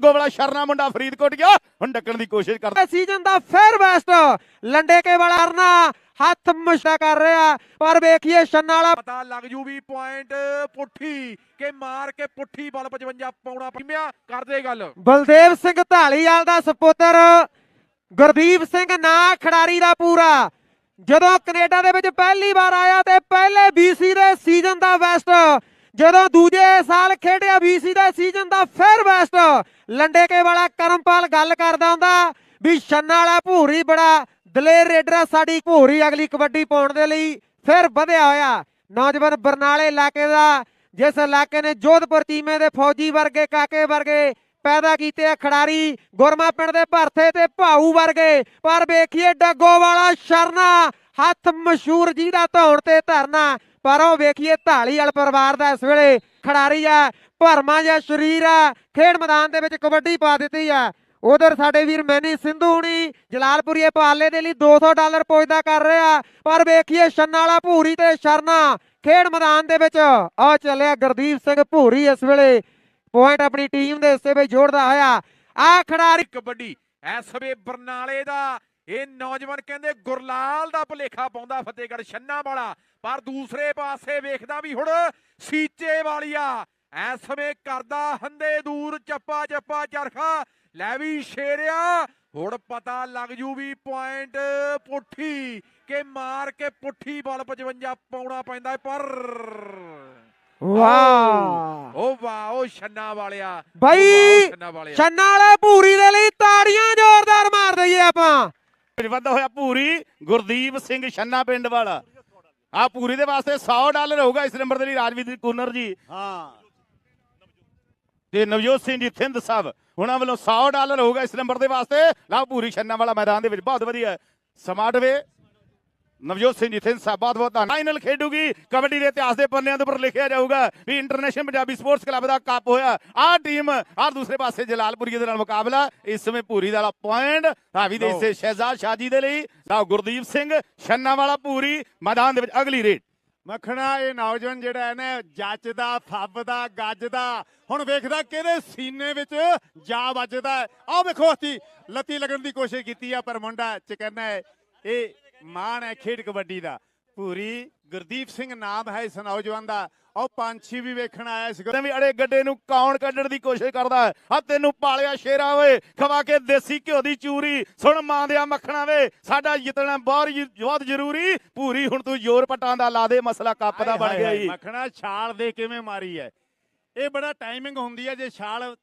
ਗੋਵਲਾ ਸ਼ਰਨਾ ਮੁੰਡਾ ਫਰੀਦਕੋਟ ਗਿਆ। ਹੁਣ ਡੱਕਣ ਦੀ ਕੋਸ਼ਿਸ਼ ਕਰਦਾ। ਸੀਜ਼ਨ ਦਾ ਫੇਰ ਬੈਸਟ ਲੰਡੇਕੇ ਵਾਲਾ ਅਰਨਾ ਹੱਥ ਮੁਸ਼ਤਾ ਕਰ ਰਿਹਾ। ਪਰ ਵੇਖੀਏ ਛੰਨਾ ਵਾਲਾ। ਪਤਾ ਲੱਗ ਜੂ ਵੀ ਪੁਆਇੰਟ ਪੁੱਠੀ ਕਿ ਮਾਰ ਕੇ ਪੁੱਠੀ ਬਲ 55 ਪਾਉਣਾ ਪਿਮਿਆ ਕਰਦੇ ਗੱਲ। ਬਲਦੇਵ ਸਿੰਘ ਢਾਲੀਵਾਲ ਦਾ ਸਪੁੱਤਰ। ਗੁਰਦੀਪ ਸਿੰਘ ਨਾ ਖਿਡਾਰੀ ਦਾ ਪੂਰਾ। ਜਦੋਂ ਕੈਨੇਡਾ ਦੇ ਵਿੱਚ ਪਹਿਲੀ ਵਾਰ ਆਇਆ ਤੇ ਪਹਿਲੇ BC ਦੇ ਸੀਜ਼ਨ ਦਾ ਬੈਸਟ ਜਦੋਂ ਦੂਜੇ ਸਾਲ ਖੇਡਿਆ BC ਦੇ ਸੀਜ਼ਨ ਦਾ ਫਿਰ ਬੈਸਟ ਲੰਡੇਕੇ ਵਾਲਾ ਕਰਮਪਾਲ ਗੱਲ ਕਰਦਾ ਹੁੰਦਾ ਵੀ ਛੰਨਾ ਵਾਲਾ ਭੂਰੀ ਬੜਾ, ਦਲੇਰ ਰੇਡਰ ਆ ਸਾਡੀ ਭੂਰੀ ਅਗਲੀ ਕਬੱਡੀ ਪਾਉਣ ਦੇ ਲਈ ਫਿਰ ਵਧਿਆ ਹੋਇਆ। ਨੌਜਵਾਨ ਬਰਨਾਲੇ ਇਲਾਕੇ ਦਾ, ਜਿਸ ਇਲਾਕੇ ਨੇ ਜੋਧਪੁਰ ਟੀਮੇ ਦੇ ਫੌਜੀ ਵਰਗੇ, ਕਾਕੇ ਵਰਗੇ ਪੈਦਾ ਕੀਤੇ ਆ ਖਿਡਾਰੀ, ਗੁਰਮਾ ਪਿੰਡ ਦੇ ਭਰਥੇ ਤੇ ਭਾਊ ਵਰਗੇ। ਪਰ ਵੇਖੀਏ ਡੱਗੋ ਵਾਲਾ ਸ਼ਰਨਾ, ਹੱਥ ਮਸ਼ਹੂਰ ਜੀ ਦਾ ਧੌਣ ਤੇ ਧਰਨਾ ਪਰ ਉਹ ਵੇਖੀਏ ਢਾਲੀਵਾਲ ਪਰਿਵਾਰ ਦਾ ਇਸ ਵੇਲੇ ਖਿਡਾਰੀ ਆ, ਭਰਮਾ ਜਿਹਾ ਸਰੀਰ ਆ, ਖੇਡ ਮੈਦਾਨ ਦੇ ਵਿੱਚ ਕਬੱਡੀ ਪਾ ਦਿੱਤੀ ਆ। ਉਧਰ ਸਾਡੇ ਵੀਰ ਮੈਨੀ ਸਿੰਧੂ ਹੁਣੀ ਜਲਾਲਪੁਰੀਏ ਪਾਲੇ ਦੇ ਲਈ 200 ਡਾਲਰ ਪੁੱਜਦਾ ਕਰ ਰਿਹਾ। ਪਰ ਵੇਖੀਏ ਛੰਨਾ ਭੂਰੀ ਤੇ ਸ਼ਰਨਾ, ਖੇਡ ਮੈਦਾਨ ਦੇ ਵਿੱਚ ਆ ਚੱਲਿਆ ਗੁਰਦੀਪ ਸਿੰਘ ਭੂਰੀ ਇਸ ਵੇਲੇ। ਪੁਆਇੰਟ ਆਪਣੀ ਟੀਮ ਦੇ ਹਿੱਸੇ ਵਿੱਚ ਜੋੜਦਾ ਹੋਇਆ। ਆ ਖਿਡਾਰੀ ਕਬੱਡੀ ਐਸ ਬਰਨਾਲੇ ਦਾ ਇਹ ਨੌਜਵਾਨ ਕਹਿੰਦੇ ਗੁਰਲਾਲ ਦਾ ਭੁਲੇਖਾ ਪਾਉਂਦਾ ਫਤਿਹਗੜ੍ਹ ਛੰਨਾ ਵਾਲਾ ਪਰ ਦੂਸਰੇ ਪਾਸੇ ਵੇਖਦਾ ਵੀ ਹੁਣ ਸੀਚੇ ਵਾਲੀਆ। ਐਸ ਕਰਦਾ ਹੰਦੇ ਦੂਰ ਚੱਪਾ ਚੱਪਾ ਚਰਖਾ। ਲੈ ਵੀ ਸ਼ੇਰਿਆ ਹੁਣ ਪਤਾ ਲੱਗ ਜੂ ਵੀ ਪੁਆਇੰਟ ਪੁੱਠੀ ਕਿ ਮਾਰ ਕੇ ਪੁੱਠੀ ਬਲ 55 ਪਾਉਣਾ ਪੈਂਦਾ ਪਰ ਵਾਹ। ਓ ਵਾਹ ਓ ਛੰਨਾ ਵਾਲਿਆ ਬਾਈ, ਛੰਨਾ ਵਾਲੇ ਭੂਰੀ ਦੇ ਲਈ ਤਾੜੀਆਂ ਜ਼ੋਰਦਾਰ ਮਾਰ ਦਈਏ ਆਪਾਂ। ਵਾਧਾ ਹੋਇਆ ਭੂਰੀ ਗੁਰਦੀਪ ਸਿੰਘ ਛੰਨਾ ਪਿੰਡ ਵਾਲਾ। ਆ ਭੂਰੀ ਦੇ ਵਾਸਤੇ 100 ਡਾਲਰ ਹੋਊਗਾ ਇਸ ਨੰਬਰ ਦੇ ਲਈ ਰਾਜਵੀਰ ਕੁਨਰ ਜੀ। ਹਾਂ। ਤੇ ਨਵਜੋਤ ਸਿੰਘ ਜੀ ਥਿੰਦ ਸਾਹਿਬ ਉਹਨਾਂ ਵੱਲੋਂ 100 ਡਾਲਰ ਹੋਊਗਾ ਇਸ ਨੰਬਰ ਦੇ ਵਾਸਤੇ। ਲਓ ਭੂਰੀ ਛੰਨਾ ਵਾਲਾ ਮੈਦਾਨ ਦੇ ਵਿੱਚ ਬਹੁਤ ਵਧੀਆ। ਸਮਾਰਟ ਵੇ। ਨਵਜੋਤ ਸਿੰਘ ਜੀ ਥਿੰਦ ਸਾਹਿਬ ਬਹੁਤ ਬਹੁਤ ਫਾਈਨਲ ਖੇਡੂਗੀ ਕਬੱਡੀ ਦੇ ਇਤਿਹਾਸ ਦੇ ਪੰਨਿਆਂ ਦੇ ਉੱਪਰ ਲਿਖਿਆ ਜਾਊਗਾ ਵੀ ਇੰਟਰਨੈਸ਼ਨਲ ਪੰਜਾਬੀ ਸਪੋਰਟਸ ਕਲੱਬ ਦਾ ਕੱਪ ਹੋਇਆ। ਆਹ ਟੀਮ ਆਹ ਦੂਸਰੇ ਪਾਸੇ ਜਲਾਲਪੁਰੀਏ ਦੇ ਨਾਲ ਮੁਕਾਬਲਾ ਇਸ ਸਮੇਂ ਭੂਰੀ ਦਾ ਪੁਆਇੰਟ ਹਾਵੀ ਦੇ ਇਸੇ ਸ਼ਹਿਜ਼ਾਦ ਸ਼ਾਜੀ ਦੇ ਲਈ ਲਓ ਗੁਰਦੀਪ ਸਿੰਘ ਛੰਨਾ ਵਾਲਾ ਭੂਰੀ ਮੈਦਾਨ ਦੇ ਵਿੱਚ ਅਗਲੀ ਰੇਡ ਮੱਖਣਾ ਇਹ ਨੌਜਵਾਨ ਜਿਹੜਾ ਹੈ ਨਾ ਜੱਜਦਾ ਫੱਬਦਾ ਗੱਜਦਾ ਹੁਣ ਵੇਖਦਾ ਕਿਹਦੇ ਸੀਨੇ ਵਿੱਚ ਜਾ ਵੱਜਦਾ। ਆਹ ਵੇਖੋ ਹੱਥੀ ਲੱਤੀ ਲੱਗਣ ਦੀ ਕੋਸ਼ਿਸ਼ ਕੀਤੀ ਆ ਪਰ ਮੁੰਡਾ ਚਕੰਨਾ ਹੈ। ਇਹ ਮਾਣ ਹੈ ਖੇਡ ਕਬੱਡੀ ਦਾ। ਪੂਰੀ ਗੁਰਦੀਪ ਸਿੰਘ ਨਾਮ ਹੈ ਇਸ ਨੌਜਵਾਨ ਦਾ। ਉਹ ਪੰਛੀ ਵੀ ਵੇਖਣ ਆਇਆ ਸੀ ਵੀ ਅੜੇ ਗੱਡੇ ਨੂੰ ਕੌਣ ਕੱਢਣ ਦੀ ਕੋਸ਼ਿਸ਼ ਕਰਦਾ ਹੈ? ਆ ਤੈਨੂੰ ਪਾਲਿਆ ਸ਼ੇਰਾ ਓਏ। ਖਵਾ ਕੇ ਦੇਸੀ ਘਿਓ ਦੀ ਚੂਰੀ। ਸੁਣ ਮਾਂ ਦਿਆ ਮੱਖਣਾ ਵੇ। ਸਾਡਾ ਜਿੱਤਣਾ ਬਹੁਤ ਬਹੁਤ ਜ਼ਰੂਰੀ। ਪੂਰੀ ਹੁਣ ਤੂੰ ਜ਼ੋਰ ਪਟਾਂ ਦਾ ਲਾ ਦੇ। ਮਸਲਾ ਕੱਪ ਦਾ ਬਣ ਗਿਆ ਜੀ। ਮੱਖਣਾ ਛਾਲ ਦੇ ਕਿਵੇਂ ਮਾਰੀ ਹੈ? ਇਹ ਬੜਾ ਟਾਈਮਿੰਗ ਹੁੰਦੀ ਹੈ ਜੇ ਛਾਲ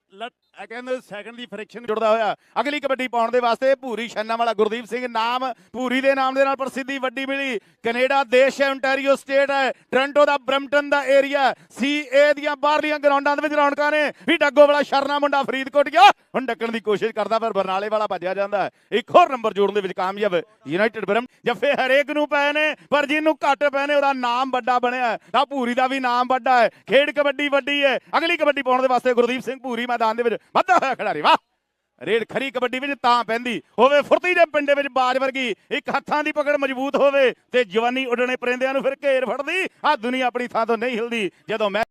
ਕਹਿੰਦੇ ਸੈਕਿੰਡ ਦੀ ਫ੍ਰਿਕਸ਼ਨ ਜੁੜਦਾ ਹੋਇਆ। ਅਗਲੀ ਕਬੱਡੀ ਪਾਉਣ ਦੇ ਵਾਸਤੇ ਭੂਰੀ ਛੰਨਾ ਵਾਲਾ ਗੁਰਦੀਪ ਸਿੰਘ ਨਾਮ, ਭੂਰੀ ਦੇ ਨਾਮ ਦੇ ਨਾਲ ਪ੍ਰਸਿੱਧੀ ਵੱਡੀ ਮਿਲੀ। ਕੈਨੇਡਾ, ਦੇਸ਼ ਹੈ, ontario ਸਟੇਟ ਹੈ, ਟੋਰਾਂਟੋ ਦਾ, ਬ੍ਰੈਂਪਟਨ ਦਾ ਏਰੀਆ ਸੀਏ ਦੀਆਂ ਬਾਹਰਲੀਆਂ ਗਰਾਊਂਡਾਂ ਦੇ ਵਿੱਚ ਰੌਣਕਾਂ ਨੇ। ਵੀ ਡੱਗੋ ਵਾਲਾ ਸ਼ਰਨਾ ਮੁੰਡਾ ਫਰੀਦਕੋਟ ਗਿਆ। ਹੁਣ ਡੱਕਣ ਦੀ ਕੋਸ਼ਿਸ਼ ਕਰਦਾ ਪਰ ਬਰਨਾਲੇ ਵਾਲਾ ਭੱਜਿਆ ਜਾਂਦਾ ਹੈ। ਇੱਕ ਹੋਰ ਨੰਬਰ ਜੋੜਨ ਦੇ ਵਿੱਚ ਕਾਮਯਾਬ ਯੂਨਾਈਟਿਡ ਬ੍ਰਮ ਜੱਫੇ ਹਰੇਕ ਨੂੰ ਪਏ ਨੇ, ਪਰ ਜਿਹਨੂੰ ਘੱਟ ਪਏ ਨੇ, ਉਹਦਾ ਨਾਮ ਵੱਡਾ ਬਣਿਆ ਤਾਂ ਭੂਰੀ ਦਾ ਵੀ ਨਾਮ ਵੱਡਾ ਹੈ। ਖੇਡ ਕਬੱਡੀ ਵੱਡੀ ਹੈ। ਅਗਲੀ ਕਬੱਡੀ ਪਾਉਣ ਦੇ ਵਾਸਤੇ ਗੁਰਦੀਪ ਸਿੰਘ ਭੂਰੀ ਮੈਦਾਨ ਦੇ ਵਿੱਚ ਵੱਧਾ ਹੋਇਆ ਖਿਡਾਰੀ, ਵਾਹ! ਰੇਡ ਖਰੀ ਕਬੱਡੀ ਵਿੱਚ ਤਾਂ ਪੈਂਦੀ। ਹੋਵੇ ਫੁਰਤੀ ਦੇ ਪਿੰਡੇ ਵਿੱਚ ਬਾਜ ਵਰਗੀ, ਇੱਕ ਹੱਥਾਂ ਦੀ ਪਕੜ ਮਜ਼ਬੂਤ ਹੋਵੇ ਤੇ ਜਵਾਨੀ ਉੱਡਣੇ ਪਰਿੰਦਿਆਂ ਨੂੰ ਫਿਰ ਘੇਰ ਫੜਦੀ। ਆ ਦੁਨੀਆ ਆਪਣੀ ਥਾਂ ਤੋਂ ਨਹੀਂ ਹਿਲਦੀ, ਜਦੋਂ ਮੈਂ